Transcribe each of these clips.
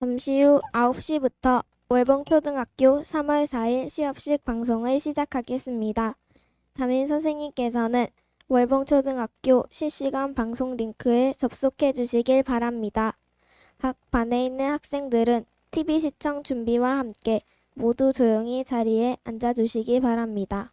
잠시 후 9시부터 월봉초등학교 3월 4일 시업식 방송을 시작하겠습니다. 담임 선생님께서는 월봉초등학교 실시간 방송 링크에 접속해 주시길 바랍니다. 각 반에 있는 학생들은 TV 시청 준비와 함께 모두 조용히 자리에 앉아 주시기 바랍니다.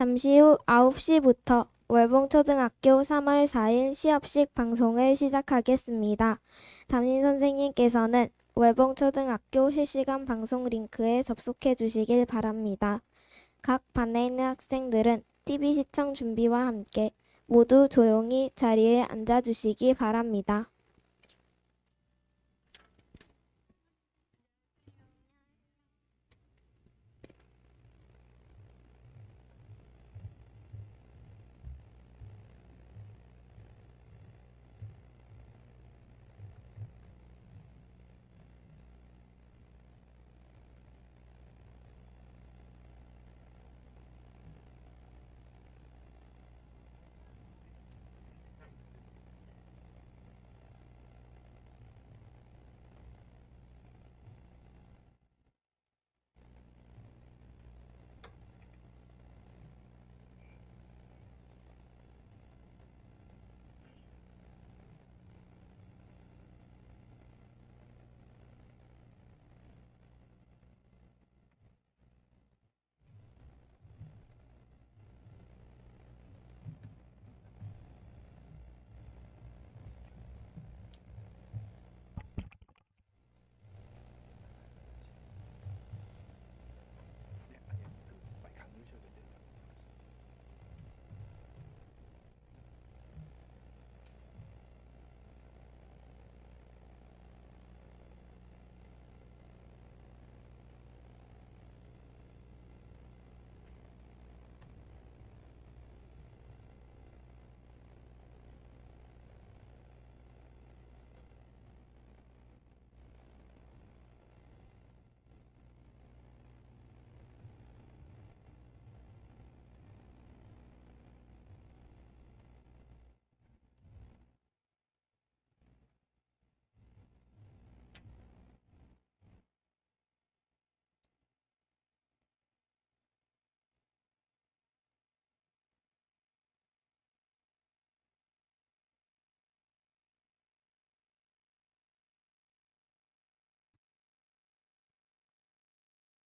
잠시 후 9시부터 월봉초등학교 3월 4일 시업식 방송을 시작하겠습니다. 담임 선생님께서는 월봉초등학교 실시간 방송 링크에 접속해 주시길 바랍니다. 각 반에 있는 학생들은 TV 시청 준비와 함께 모두 조용히 자리에 앉아 주시기 바랍니다.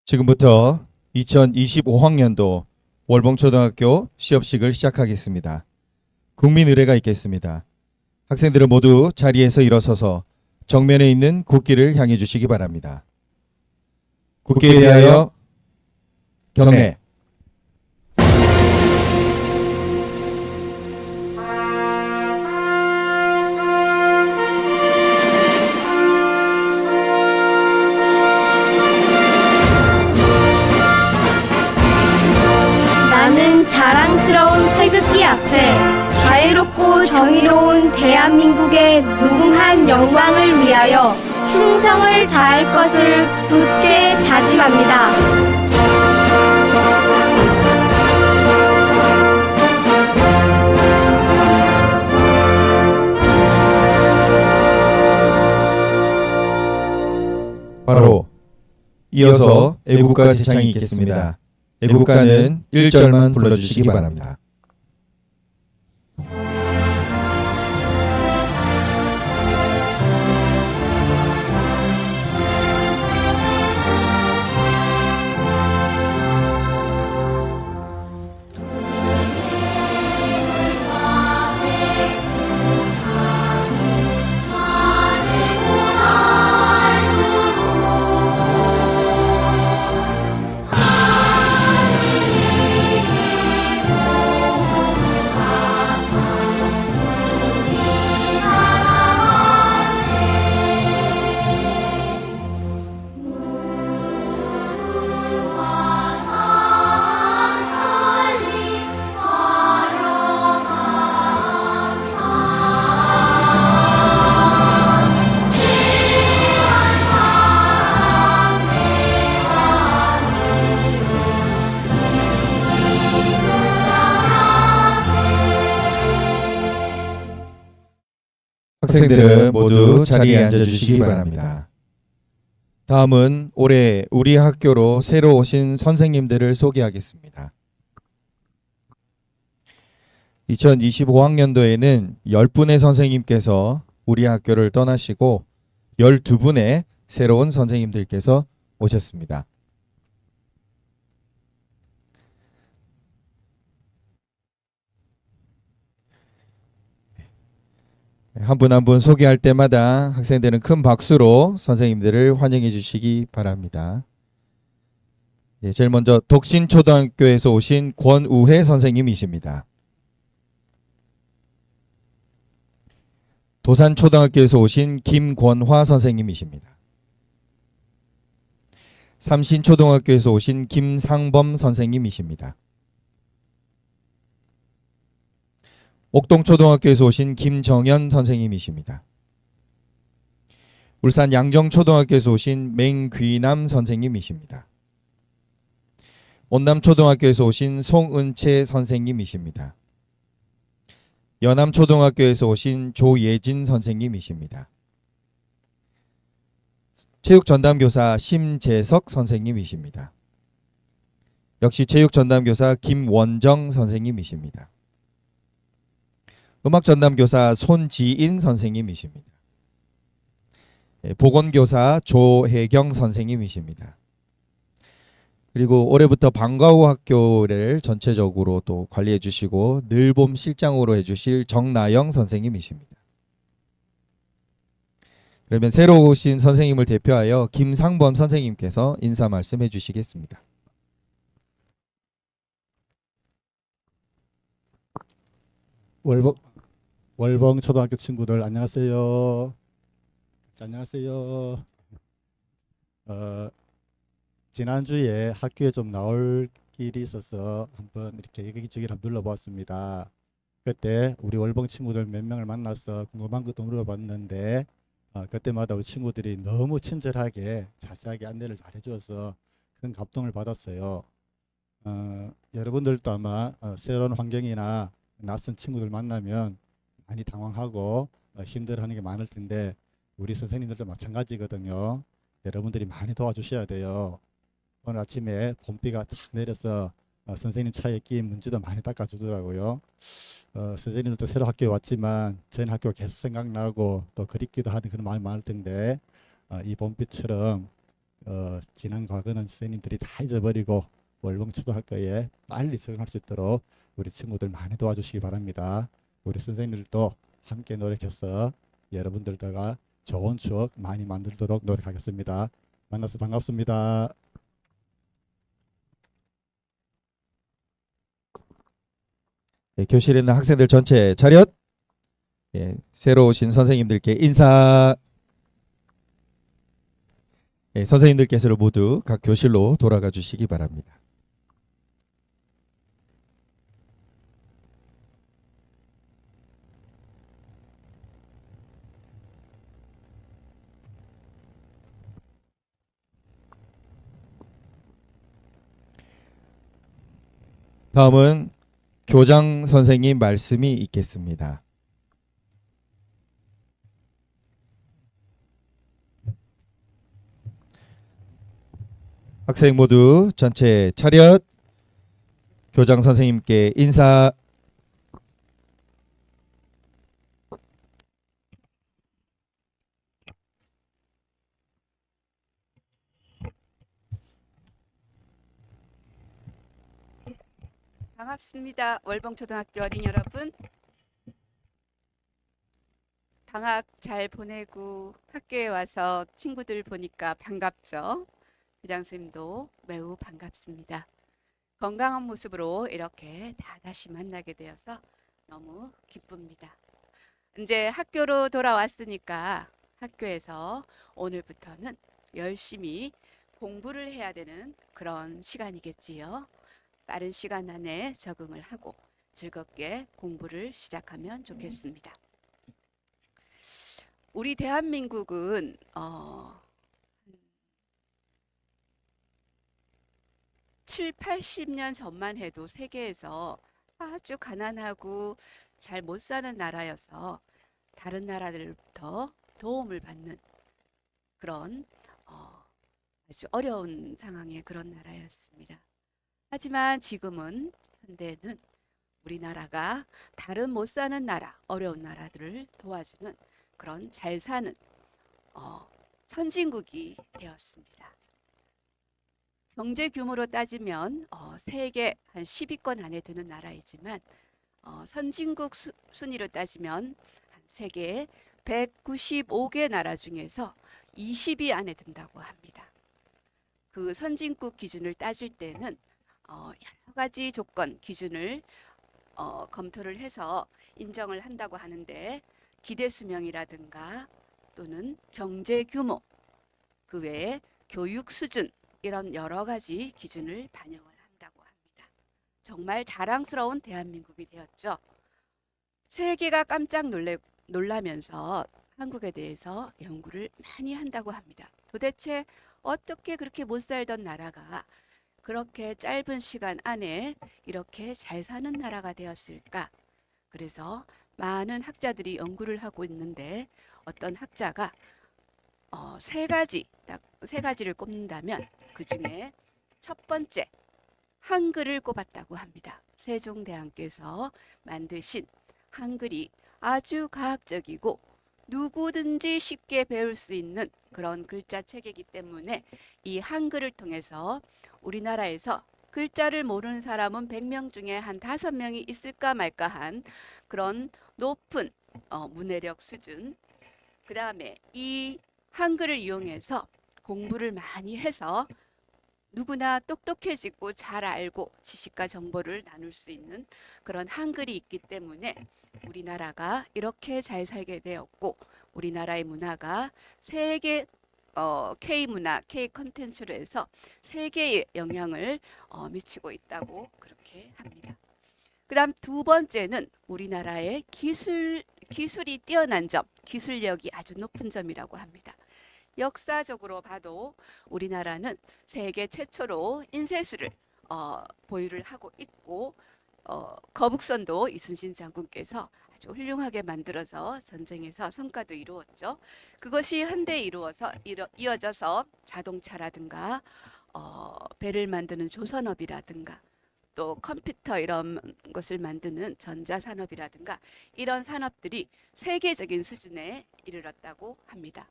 지금부터 2025학년도 월봉초등학교 시업식을 시작하겠습니다. 국민 의례가 있겠습니다. 학생들은 모두 자리에서 일어서서 정면에 있는 국기를 향해 주시기 바랍니다. 국기에 대하여 경례. 무궁한 영광을 위하여 충성을 다할 것을 굳게 다짐합니다. 바로 이어서 애국가 제창이 있겠습니다. 애국가는 1절만 불러주시기 바랍니다. 학생들은 모두 자리에 앉아주시기 바랍니다. 다음은 올해 우리 학교로 새로 오신 선생님들을 소개하겠습니다. 2025학년도에는 10분의 선생님께서 우리 학교를 떠나시고 12분의 새로운 선생님들께서 오셨습니다. 한 분 한 분 소개할 때마다 학생들은 큰 박수로 선생님들을 환영해 주시기 바랍니다. 예, 제일 먼저 독신초등학교에서 오신 권우혜 선생님이십니다. 도산초등학교에서 오신 김권화 선생님이십니다. 삼신초등학교에서 오신 김상범 선생님이십니다. 옥동초등학교에서 오신 김정현 선생님이십니다. 울산 양정초등학교에서 오신 맹귀남 선생님이십니다. 온남초등학교에서 오신 송은채 선생님이십니다. 연암초등학교에서 오신 조예진 선생님이십니다. 체육전담교사 심재석 선생님이십니다. 역시 체육전담교사 김원정 선생님이십니다. 음악 전담 교사 손지인 선생님이십니다. 예, 보건교사 조혜경 선생님이십니다. 그리고 올해부터 방과후 학교를 전체적으로 또 관리해 주시고 늘봄 실장으로 해 주실 정나영 선생님이십니다. 그러면 새로 오신 선생님을 대표하여 김상범 선생님께서 인사 말씀해 주시겠습니다. 월봉 월봉 초등학교 친구들 안녕하세요. 자, 안녕하세요. 어, 지난주에 학교에 좀 나올 일이 있어서 한번 이렇게 여기저기 한번 눌러보았습니다. 그때 우리 월봉 친구들 몇 명을 만나서 궁금한 것도 물어봤는데 어, 그때마다 우리 친구들이 너무 친절하게 자세하게 안내를 잘 해줘서 큰 감동을 받았어요. 어, 여러분들도 아마 어, 새로운 환경이나 낯선 친구들 만나면 많이 당황하고 어, 힘들어하는 게 많을 텐데 우리 선생님들도 마찬가지거든요. 여러분들이 많이 도와주셔야 돼요. 오늘 아침에 봄비가 탁 내려서 어, 선생님 차에 끼인 문제도 많이 닦아주더라고요. 어, 선생님들도 새로 학교에 왔지만 전 학교가 계속 생각나고 또 그립기도 하는 그런 마음이 많을 텐데 어, 이 봄비처럼 어, 지난 과거는 선생님들이 다 잊어버리고 월봉초등학교에 빨리 적응할 수 있도록 우리 친구들 많이 도와주시기 바랍니다. 우리 선생님들도 함께 노력해서 여러분들과 좋은 추억 많이 만들도록 노력하겠습니다. 만나서 반갑습니다. 예, 교실에 있는 학생들 전체 차렷. 예, 새로 오신 선생님들께 인사. 예, 선생님들께서 모두 각 교실로 돌아가 주시기 바랍니다. 다음은 교장 선생님 말씀이 있겠습니다. 학생 모두 전체 차렷. 교장 선생님께 인사. 반갑습니다. 월봉초등학교 어린 여러분. 방학 잘 보내고 학교에 와서 친구들 보니까 반갑죠? 교장 선생님도 매우 반갑습니다. 건강한 모습으로 이렇게 다 다시 만나게 되어서 너무 기쁩니다. 이제 학교로 돌아왔으니까 학교에서 오늘부터는 열심히 공부를 해야 되는 그런 시간이겠지요. 빠른 시간 안에 적응을 하고 즐겁게 공부를 시작하면 좋겠습니다. 우리 대한민국은 어, 7, 80년 전만 해도 세계에서 아주 가난하고 잘 못 사는 나라여서 다른 나라들부터 도움을 받는 그런 어, 아주 어려운 상황의 그런 나라였습니다. 하지만 지금은 현대에는 우리나라가 다른 못 사는 나라, 어려운 나라들을 도와주는 그런 잘 사는 어, 선진국이 되었습니다. 경제 규모로 따지면 어, 세계 한 10위권 안에 드는 나라이지만 어, 선진국 수, 순위로 따지면 한 세계 195개 나라 중에서 20위 안에 든다고 합니다. 그 선진국 기준을 따질 때는 어, 여러 가지 조건 기준을 어, 검토를 해서 인정을 한다고 하는데 기대 수명이라든가 또는 경제 규모 그 외에 교육 수준 이런 여러 가지 기준을 반영을 한다고 합니다. 정말 자랑스러운 대한민국이 되었죠. 세계가 깜짝 놀래, 놀라면서 한국에 대해서 연구를 많이 한다고 합니다. 도대체 어떻게 그렇게 못 살던 나라가 그렇게 짧은 시간 안에 이렇게 잘 사는 나라가 되었을까? 그래서 많은 학자들이 연구를 하고 있는데 어떤 학자가 어, 세 가지 딱 세 가지를 꼽는다면 그 중에 첫 번째 한글을 꼽았다고 합니다. 세종대왕께서 만드신 한글이 아주 과학적이고 누구든지 쉽게 배울 수 있는 그런 글자 체계이기 때문에 이 한글을 통해서 우리나라에서 글자를 모르는 사람은 100명 중에 한 5명이 있을까 말까 한 그런 높은 어, 문해력 수준. 그 다음에 이 한글을 이용해서 공부를 많이 해서 누구나 똑똑해지고 잘 알고 지식과 정보를 나눌 수 있는 그런 한글이 있기 때문에 우리나라가 이렇게 잘 살게 되었고 우리나라의 문화가 세계 어, K 문화, K 컨텐츠로 해서 세계에 영향을 어, 미치고 있다고 그렇게 합니다. 그다음 두 번째는 우리나라의 기술 기술이 뛰어난 점, 기술력이 아주 높은 점이라고 합니다. 역사적으로 봐도 우리나라는 세계 최초로 인쇄술을 어, 보유를 하고 있고 어, 거북선도 이순신 장군께서 아주 훌륭하게 만들어서 전쟁에서 성과도 이루었죠. 그것이 한데 이루어서 이뤄, 이어져서 자동차라든가 어, 배를 만드는 조선업이라든가 또 컴퓨터 이런 것을 만드는 전자산업이라든가 이런 산업들이 세계적인 수준에 이르렀다고 합니다.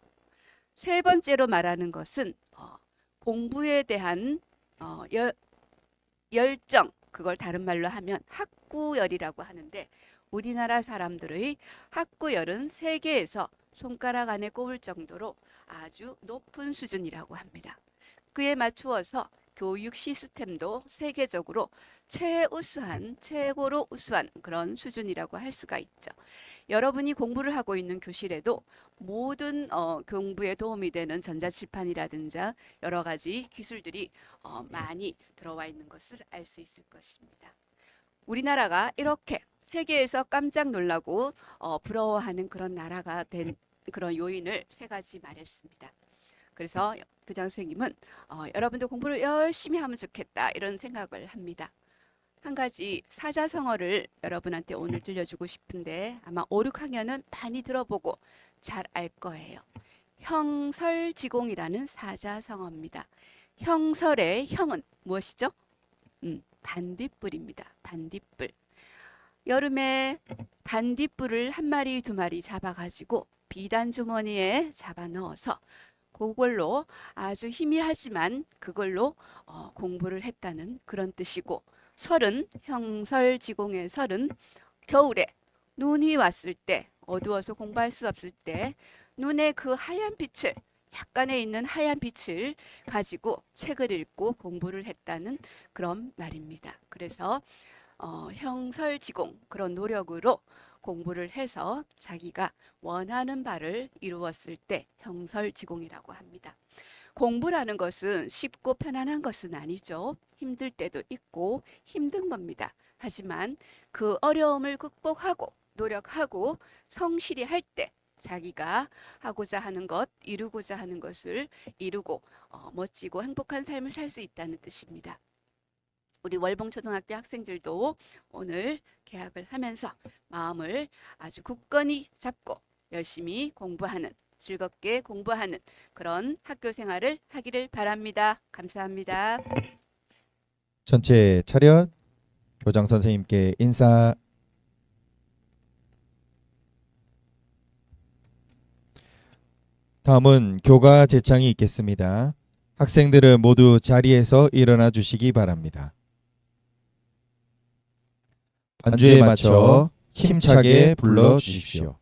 세 번째로 말하는 것은 어, 공부에 대한 어, 열, 열정 그걸 다른 말로 하면 학구열이라고 하는데 우리나라 사람들의 학구열은 세계에서 손가락 안에 꼽을 정도로 아주 높은 수준이라고 합니다. 그에 맞추어서 교육 시스템도 세계적으로 최우수한 최고로 우수한 그런 수준이라고 할 수가 있죠. 여러분이 공부를 하고 있는 교실에도 모든 어, 공부에 도움이 되는 전자칠판이라든지 여러 가지 기술들이 어, 많이 들어와 있는 것을 알 수 있을 것입니다. 우리나라가 이렇게 세계에서 깜짝 놀라고 어, 부러워하는 그런 나라가 된 그런 요인을 세 가지 말했습니다. 그래서 교장 선생님은 어, 여러분도 공부를 열심히 하면 좋겠다 이런 생각을 합니다. 한 가지 사자성어를 여러분한테 오늘 들려주고 싶은데 아마 5, 6학년은 많이 들어보고 잘 알 거예요. 형설지공이라는 사자성어입니다. 형설의 형은 무엇이죠? 음, 반딧불입니다. 반딧불. 여름에 반딧불을 한 마리 두 마리 잡아가지고 비단 주머니에 잡아 넣어서 그걸로 아주 희미하지만 그걸로 어, 공부를 했다는 그런 뜻이고 설은 형설지공의 설은 겨울에 눈이 왔을 때 어두워서 공부할 수 없을 때 눈에 그 하얀 빛을 약간에 있는 하얀 빛을 가지고 책을 읽고 공부를 했다는 그런 말입니다. 그래서 어, 형설지공 그런 노력으로 공부를 해서 자기가 원하는 바를 이루었을 때 형설지공이라고 합니다. 공부라는 것은 쉽고 편안한 것은 아니죠. 힘들 때도 있고 힘든 겁니다. 하지만 그 어려움을 극복하고 노력하고 성실히 할 때 자기가 하고자 하는 것, 이루고자 하는 것을 이루고 어, 멋지고 행복한 삶을 살 수 있다는 뜻입니다. 우리 월봉초등학교 학생들도 오늘 개학을 하면서 마음을 아주 굳건히 잡고 열심히 공부하는 즐겁게 공부하는 그런 학교 생활을 하기를 바랍니다. 감사합니다. 전체 차렷 교장 선생님께 인사 다음은 교가 제창이 있겠습니다. 학생들은 모두 자리에서 일어나 주시기 바랍니다. 반주에 맞춰 힘차게 불러 주십시오.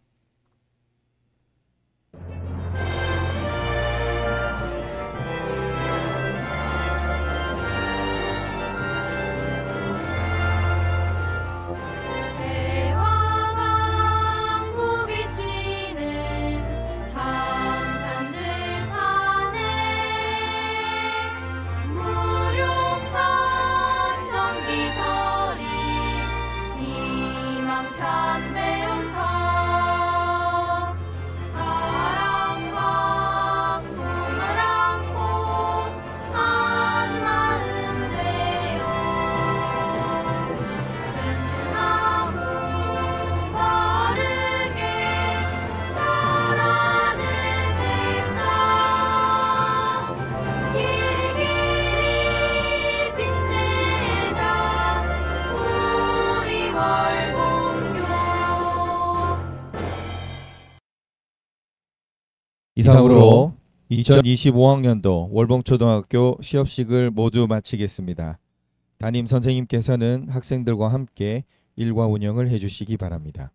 이상으로 2025학년도 월봉초등학교 시업식을 모두 마치겠습니다. 담임 선생님께서는 학생들과 함께 일과 운영을 해주시기 바랍니다.